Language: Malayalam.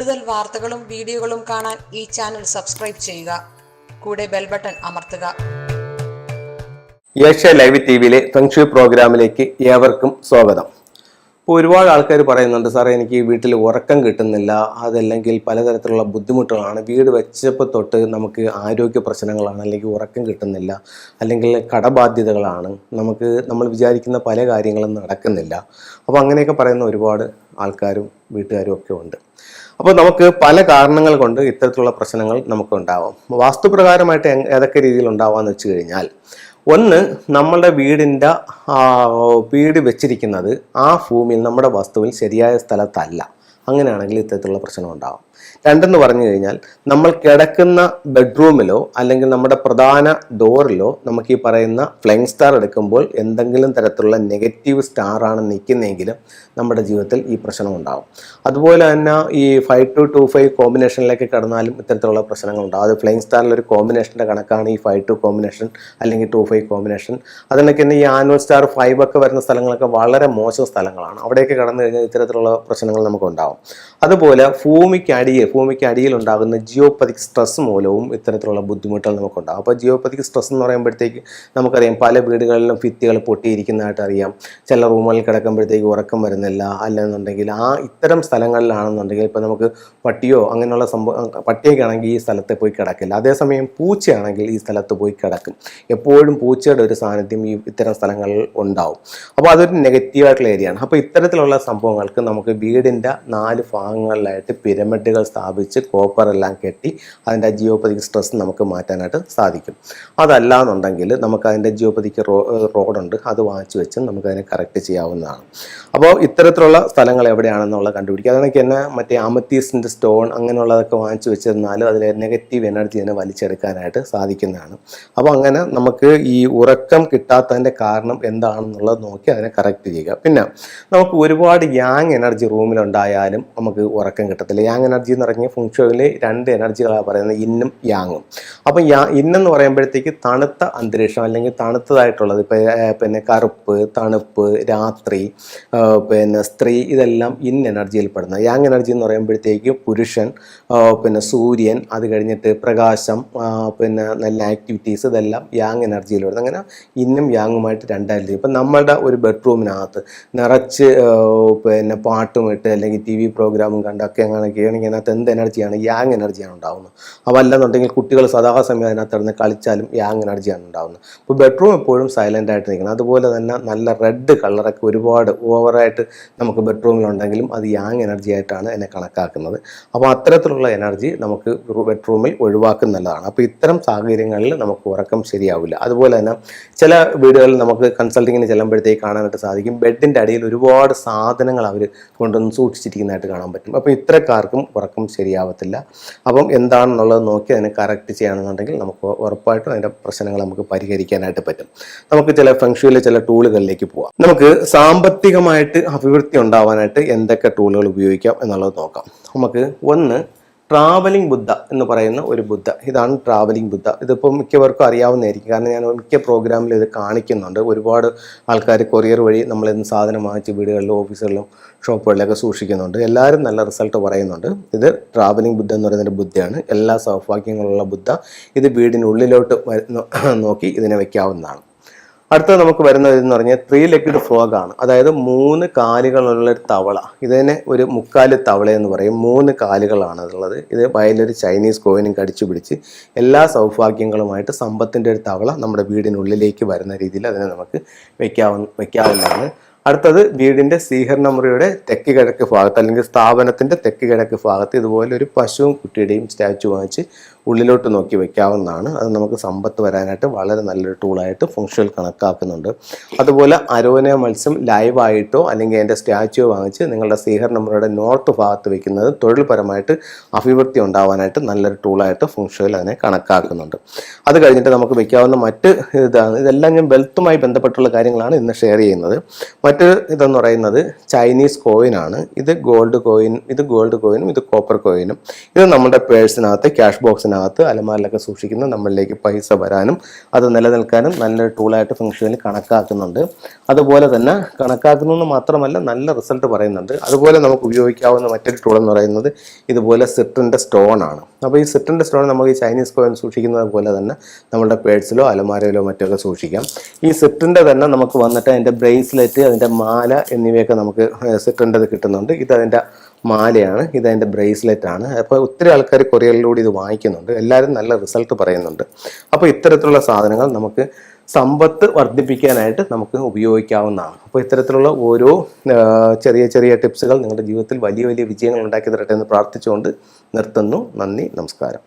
കൂടുതൽ വാർത്തകളും വീഡിയോകളും കാണാൻ ഈ ചാനൽ സബ്സ്ക്രൈബ് ചെയ്യുക. കൂടെ ബെൽ ബട്ടൺ അമർത്തുക. ഏഷ്യ ലൈവ് ടി വിയിലെ ഫെങ്ഷു പ്രോഗ്രാമിലേക്ക് ഏവർക്കും സ്വാഗതം. ഇപ്പോൾ ഒരുപാട് ആൾക്കാർ പറയുന്നുണ്ട് സാറേ എനിക്ക് വീട്ടിൽ ഉറക്കം കിട്ടുന്നില്ല. അതല്ലെങ്കിൽ പലതരത്തിലുള്ള ബുദ്ധിമുട്ടുകളാണ്. വീട് വെച്ചപ്പോൾ തൊട്ട് നമുക്ക് ആരോഗ്യ പ്രശ്നങ്ങളാണ്. അല്ലെങ്കിൽ ഉറക്കം കിട്ടുന്നില്ല. അല്ലെങ്കിൽ കടബാധ്യതകളാണ്. നമുക്ക് നമ്മൾ വിചാരിക്കുന്ന പല കാര്യങ്ങളും നടക്കുന്നില്ല. അപ്പോൾ അങ്ങനെയൊക്കെ പറയുന്ന ഒരുപാട് ആൾക്കാരും വീട്ടുകാരും ഒക്കെ ഉണ്ട്. അപ്പോൾ നമുക്ക് പല കാരണങ്ങൾ കൊണ്ട് ഇത്തരത്തിലുള്ള പ്രശ്നങ്ങൾ നമുക്ക് ഉണ്ടാവാം. വാസ്തുപ്രകാരമായിട്ട് ഏതൊക്കെ രീതിയിൽ ഉണ്ടാവാന്ന് വെച്ച് കഴിഞ്ഞാൽ ഒന്ന് നമ്മളുടെ വീടിന്റെ വീട് വെച്ചിരിക്കുന്നത് ആ ഭൂമിയിൽ നമ്മുടെ വസ്തുവിൽ ശരിയായ സ്ഥലത്തല്ല. അങ്ങനെയാണെങ്കിൽ ഇത്തരത്തിലുള്ള പ്രശ്നം ഉണ്ടാവും. രണ്ടെന്ന് പറഞ്ഞു കഴിഞ്ഞാൽ നമ്മൾ കിടക്കുന്ന ബെഡ്റൂമിലോ അല്ലെങ്കിൽ നമ്മുടെ പ്രധാന ഡോറിലോ നമുക്ക് ഈ പറയുന്ന ഫ്ലൈങ് സ്റ്റാർ എടുക്കുമ്പോൾ എന്തെങ്കിലും തരത്തിലുള്ള നെഗറ്റീവ് സ്റ്റാർ ആണ് നിൽക്കുന്നതെങ്കിലും നമ്മുടെ ജീവിതത്തിൽ ഈ പ്രശ്നം ഉണ്ടാകും അതുപോലെ തന്നെ ഈ ഫൈവ് ടു ടു ഫൈവ് കോമ്പിനേഷനിലേക്ക് കടന്നാലും ഇത്തരത്തിലുള്ള പ്രശ്നങ്ങൾ ഉണ്ടാകും അത് ഫ്ലൈങ് സ്റ്റാറിൽ ഒരു കോമ്പിനേഷന്റെ കണക്കാണ് ഈ ഫൈവ് ടു കോമ്പിനേഷൻ അല്ലെങ്കിൽ ടു ഫൈവ് കോമ്പിനേഷൻ അതിനൊക്കെ തന്നെ ഈ ആനുവൽ സ്റ്റാർ ഫൈവ് ഒക്കെ വരുന്ന സ്ഥലങ്ങളൊക്കെ വളരെ മോശം സ്ഥലങ്ങളാണ്. അവിടെയൊക്കെ കടന്നു കഴിഞ്ഞാൽ ഇത്തരത്തിലുള്ള പ്രശ്നങ്ങൾ നമുക്ക് ഉണ്ടാകും അതുപോലെ ഭൂമിക്ക് ഭൂമിക്ക് അടിയിൽ ഉണ്ടാകുന്ന ജിയോപ്പതിക് സ്ട്രെസ് മൂലവും ഇത്തരത്തിലുള്ള ബുദ്ധിമുട്ടുകൾ നമുക്കുണ്ടാകും. അപ്പോൾ ജിയോപ്പതിക് സ്ട്രെസ് എന്ന് പറയുമ്പോഴത്തേക്ക് നമുക്കറിയാം പല വീടുകളിലും ഭിത്തികൾ പൊട്ടിയിരിക്കുന്നതായിട്ട് അറിയാം. ചില റൂമുകളിൽ കിടക്കുമ്പോഴത്തേക്ക് ഉറക്കം വരുന്നില്ല. അല്ലെന്നുണ്ടെങ്കിൽ ആ ഇത്തരം സ്ഥലങ്ങളിലാണെന്നുണ്ടെങ്കിൽ ഇപ്പോൾ നമുക്ക് പട്ടിയോ അങ്ങനെയുള്ള സംഭവം പട്ടിയൊക്കെ ആണെങ്കിൽ ഈ സ്ഥലത്ത് പോയി കിടക്കില്ല. അതേസമയം പൂച്ചയാണെങ്കിൽ ഈ സ്ഥലത്ത് പോയി കിടക്കും. എപ്പോഴും പൂച്ചയുടെ ഒരു സാന്നിധ്യം ഈ ഇത്തരം സ്ഥലങ്ങളിൽ ഉണ്ടാവും. അപ്പോൾ അതൊരു നെഗറ്റീവായിട്ടുള്ള ഏരിയയാണ്. അപ്പോൾ ഇത്തരത്തിലുള്ള സംഭവങ്ങൾക്ക് നമുക്ക് വീടിന്റെ നാല് ഭാഗങ്ങളിലായിട്ട് പിരമിഡുകൾ സ്ഥാപിച്ച് കോപ്പർ എല്ലാം കെട്ടി അതിന്റെ ജിയോപതിക് സ്ട്രെസ് നമുക്ക് മാറ്റാനായിട്ട് സാധിക്കും. അതല്ലാന്നുണ്ടെങ്കിൽ നമുക്ക് അതിന്റെ ജിയോപതിക്ക് റോഡുണ്ട്. അത് വാങ്ങിച്ചു വെച്ച് നമുക്കതിനെ കറക്റ്റ് ചെയ്യാവുന്നതാണ്. അപ്പോൾ ഇത്തരത്തിലുള്ള സ്ഥലങ്ങൾ എവിടെയാണെന്നുള്ളത് കണ്ടുപിടിക്കുക. അതൊക്കെ തന്നെ മറ്റേ അമത്തീസിന്റെ സ്റ്റോൺ അങ്ങനെയുള്ളതൊക്കെ വാങ്ങിച്ചു വെച്ചിരുന്നാൽ അതിലെ നെഗറ്റീവ് എനർജി തന്നെ വലിച്ചെടുക്കാനായിട്ട് സാധിക്കുന്നതാണ്. അപ്പോൾ അങ്ങനെ നമുക്ക് ഈ ഉറക്കം കിട്ടാത്തതിന്റെ കാരണം എന്താണെന്നുള്ളത് നോക്കി അതിനെ കറക്റ്റ് ചെയ്യുക. പിന്നെ നമുക്ക് ഒരുപാട് യാങ് എനർജി റൂമിലുണ്ടായാലും നമുക്ക് ഉറക്കം കിട്ടത്തില്ല. യാങ് എനർജി എന്ന് പറഞ്ഞാൽ ഫുങ്ഷോയിൽ രണ്ട് എനർജികളാണ് പറയുന്നത് ഇന്നും യാങ്ങും. അപ്പം യാ ഇന്നെന്ന് പറയുമ്പോഴത്തേക്ക് തണുത്ത അന്തരീക്ഷം അല്ലെങ്കിൽ തണുത്തതായിട്ടുള്ളത് ഇപ്പോൾ പിന്നെ കറുപ്പ് തണുപ്പ് രാത്രി പിന്നെ സ്ത്രീ ഇതെല്ലാം ഇൻ എനർജിയിൽ പെടുന്ന. യാങ് എനർജി എന്ന് പറയുമ്പോഴത്തേക്ക് പുരുഷൻ പിന്നെ സൂര്യൻ അത് കഴിഞ്ഞിട്ട് പ്രകാശം പിന്നെ നല്ല ആക്ടിവിറ്റീസ് ഇതെല്ലാം യാങ് എനർജിയിൽ വരുന്നത് അങ്ങനെ ഇന്നും യാങ്ങുമായിട്ട് രണ്ടായിരത്തി ഇപ്പം നമ്മളുടെ ഒരു ബെഡ്റൂമിനകത്ത് നിറച്ച് പിന്നെ പാട്ടുമിട്ട് അല്ലെങ്കിൽ ടി വി പ്രോഗ്രാമും കണ്ടൊക്കെ അങ്ങനെ ആണെങ്കിൽ അതിനകത്ത് എന്ത് എനർജിയാണ് യാങ് എനർജിയാണ് ഉണ്ടാവുന്നത്. അപ്പോൾ അല്ലെന്നുണ്ടെങ്കിൽ കുട്ടികൾ സദാസമയം അതിനകത്ത് ഇറങ്ങി കളിച്ചാലും യാങ് എനർജിയാണ് ഉണ്ടാവുന്നത്. അപ്പോൾ ബെഡ്റൂം എപ്പോഴും സൈലന്റ് ആയിട്ട് നിൽക്കണം. അതുപോലെ തന്നെ നല്ല റെഡ് കളറൊക്കെ ഒരുപാട് ഓവറായിട്ട് നമുക്ക് ബെഡ്റൂമിലുണ്ടെങ്കിലും അത് യാങ് എനർജി ആയിട്ടാണ് എന്നെ കണക്കാക്കുന്നത്. അപ്പോൾ അത്തരത്തിലുള്ള എനർജി നമുക്ക് ബെഡ്റൂമിൽ ഒഴിവാക്കുന്നതാണ് അപ്പോൾ ഇത്തരം സാഹചര്യങ്ങളിൽ നമുക്ക് ഉറക്കം ശരിയാവില്ല. അതുപോലെ തന്നെ ചില വീടുകളിൽ നമുക്ക് കൺസൾട്ടിങ്ങിന് ചെല്ലുമ്പോഴത്തേക്ക് കാണാനായിട്ട് സാധിക്കും. ബെഡിന്റെ അടിയിൽ ഒരുപാട് സാധനങ്ങൾ അവർ കൊണ്ടുവന്ന് സൂക്ഷിച്ചിരിക്കുന്നതായിട്ട് കാണാൻ പറ്റും. അപ്പോൾ ഇത്തരക്കാർക്കും ഉറക്കം ശരിയാവത്തില്ല. അപ്പം എന്താണെന്നുള്ളത് നോക്കി അതിനെ കറക്റ്റ് ചെയ്യുകയാണെന്നുണ്ടെങ്കിൽ നമുക്ക് ഉറപ്പായിട്ടും അതിന്റെ പ്രശ്നങ്ങൾ നമുക്ക് പരിഹരിക്കാനായിട്ട് പറ്റും. നമുക്ക് ചില ഫംഗ്ഷനിലെ ചില ടൂളുകളിലേക്ക് പോവാം. നമുക്ക് സാമ്പത്തികമായിട്ട് അഭിവൃദ്ധി ഉണ്ടാവാനായിട്ട് എന്തൊക്കെ ടൂളുകൾ ഉപയോഗിക്കാം എന്നുള്ളത് നോക്കാം. നമുക്ക് ഒന്ന് ട്രാവലിംഗ് ബുദ്ധ എന്ന് പറയുന്ന ഒരു ബുദ്ധ ഇതാണ് ട്രാവലിംഗ് ബുദ്ധ ഇതിപ്പോൾ മിക്കവർക്കും അറിയാവുന്നതായിരിക്കും. കാരണം ഞാൻ മിക്ക പ്രോഗ്രാമിൽ ഇത് കാണിക്കുന്നുണ്ട്. ഒരുപാട് ആൾക്കാർ കൊറിയർ വഴി നമ്മളിന്ന് സാധനം വാങ്ങിച്ച് വീടുകളിലും ഓഫീസുകളിലും ഷോപ്പുകളിലൊക്കെ സൂക്ഷിക്കുന്നുണ്ട്. എല്ലാവരും നല്ല റിസൾട്ട് പറയുന്നുണ്ട്. ഇത് ട്രാവലിംഗ് ബുദ്ധ എന്ന് പറയുന്നൊരു ബുദ്ധയാണ് എല്ലാ സൗഭാഗ്യങ്ങളുള്ള ബുദ്ധ ഇത് വീടിനുള്ളിലോട്ട് നോക്കി ഇതിനെ വെക്കാവുന്നതാണ്. അടുത്തത് നമുക്ക് വരുന്നത് എന്ന് പറഞ്ഞാൽ ത്രീ ലെഗ്ഡ് ഫ്രോഗ് ആണ്. അതായത് മൂന്ന് കാലുകളുള്ള ഒരു തവള. ഇതിനെ ഒരു മുക്കാൽ തവള എന്ന് പറയും. മൂന്ന് കാലുകളാണ് അതുള്ളത് ഇത് വയലൊരു ചൈനീസ് കോയിനും കടിച്ചു പിടിച്ച് എല്ലാ സൗഭാഗ്യങ്ങളുമായിട്ട് സമ്പത്തിന്റെ ഒരു തവള നമ്മുടെ വീടിനുള്ളിലേക്ക് വരുന്ന രീതിയിൽ അതിനെ നമുക്ക് വെക്കാവുന്ന വെക്കാവുന്നതാണ്. അടുത്തത് വീടിന്റെ സ്വീകരണ മുറിയുടെ തെക്ക് കിഴക്ക് ഭാഗത്ത് അല്ലെങ്കിൽ സ്ഥാപനത്തിന്റെ തെക്ക് കിഴക്ക് ഭാഗത്ത് ഇതുപോലെ ഒരു പശുവും കുട്ടിയുടെയും സ്റ്റാച്ചു വാങ്ങിച്ച് ഉള്ളിലോട്ട് നോക്കി വെക്കാവുന്നതാണ്. അത് നമുക്ക് സമ്പത്ത് വരാനായിട്ട് വളരെ നല്ലൊരു ടൂളായിട്ട് ഫങ്ഷണൽ കണക്കാക്കുന്നുണ്ട്. അതുപോലെ അരോന മത്സ്യം ലൈവായിട്ടോ അല്ലെങ്കിൽ അതിന്റെ സ്റ്റാച്യു വാങ്ങിച്ച് നിങ്ങളുടെ സീഹർ നമ്പറുടെ നോർത്ത് ഭാഗത്ത് വെക്കുന്നത് തൊഴിൽപരമായിട്ട് അഭിവൃദ്ധി ഉണ്ടാവാനായിട്ട് നല്ലൊരു ടൂളായിട്ട് ഫങ്ഷണൽ അതിനെ കണക്കാക്കുന്നുണ്ട്. അത് കഴിഞ്ഞിട്ട് നമുക്ക് വെക്കാവുന്ന മറ്റ് ഇതാണ്. ഇതെല്ലാം ഞാൻ വെൽത്തുമായി ബന്ധപ്പെട്ടുള്ള കാര്യങ്ങളാണ് ഇന്ന് ഷെയർ ചെയ്യുന്നത്. മറ്റ് ഇതെന്ന് പറയുന്നത് ചൈനീസ് കോയിനാണ് ഇത് ഗോൾഡ് കോയിൻ ഇത് ഗോൾഡ് കോയിനും ഇത് കോപ്പർ കോയിനും ഇത് നമ്മുടെ പേഴ്സിനകത്ത് ക്യാഷ് ബോക്സിനകത്ത് സിറ്റിനകത്ത് അലമാരിലൊക്കെ സൂക്ഷിക്കുന്ന നമ്മളിലേക്ക് പൈസ വരാനും അത് നിലനിൽക്കാനും നല്ലൊരു ടൂളായിട്ട് ഫംഗ്ഷനിൽ കണക്കാക്കുന്നുണ്ട്. അതുപോലെ തന്നെ കണക്കാക്കുന്നത് മാത്രമല്ല നല്ല റിസൾട്ട് പറയുന്നുണ്ട്. അതുപോലെ നമുക്ക് ഉപയോഗിക്കാവുന്ന മറ്റൊരു ടൂൾ എന്ന് പറയുന്നത് ഇതുപോലെ സിറ്റിന്റെ സ്റ്റോൺ ആണ്. അപ്പോൾ ഈ സിറ്റിന്റെ സ്റ്റോൺ നമുക്ക് ഈ ചൈനീസ് കോയിൻ സൂക്ഷിക്കുന്നത് പോലെ തന്നെ നമ്മുടെ പേഴ്സിലോ അലമാരയിലോ മറ്റൊക്കെ സൂക്ഷിക്കാം. ഈ സിറ്റിന്റെ തന്നെ നമുക്ക് വന്നിട്ട് അതിന്റെ ബ്രേസ്ലെറ്റ് അതിന്റെ മാല എന്നിവയൊക്കെ നമുക്ക് സിട്രിന്റെത് കിട്ടുന്നുണ്ട്. ഇത് അതിന്റെ മാലയാണ് ഇത് അതിന്റെ ബ്രേസ്ലെറ്റ് ആണ്. അപ്പോൾ ഒത്തിരി ആൾക്കാർ കൊറിയറിലൂടെ ഇത് വാങ്ങിക്കുന്നുണ്ട്. എല്ലാവരും നല്ല റിസൾട്ട് പറയുന്നുണ്ട്. അപ്പോൾ ഇത്തരത്തിലുള്ള സാധനങ്ങൾ നമുക്ക് സമ്പത്ത് വർദ്ധിപ്പിക്കാനായിട്ട് നമുക്ക് ഉപയോഗിക്കാവുന്നതാണ്. അപ്പോൾ ഇത്തരത്തിലുള്ള ഓരോ ചെറിയ ചെറിയ ടിപ്സുകൾ നിങ്ങളുടെ ജീവിതത്തിൽ വലിയ വലിയ വിജയങ്ങൾ ഉണ്ടാക്കി തരട്ടെ എന്ന് പ്രാർത്ഥിച്ചുകൊണ്ട് നിർത്തുന്നു. നന്ദി നമസ്കാരം.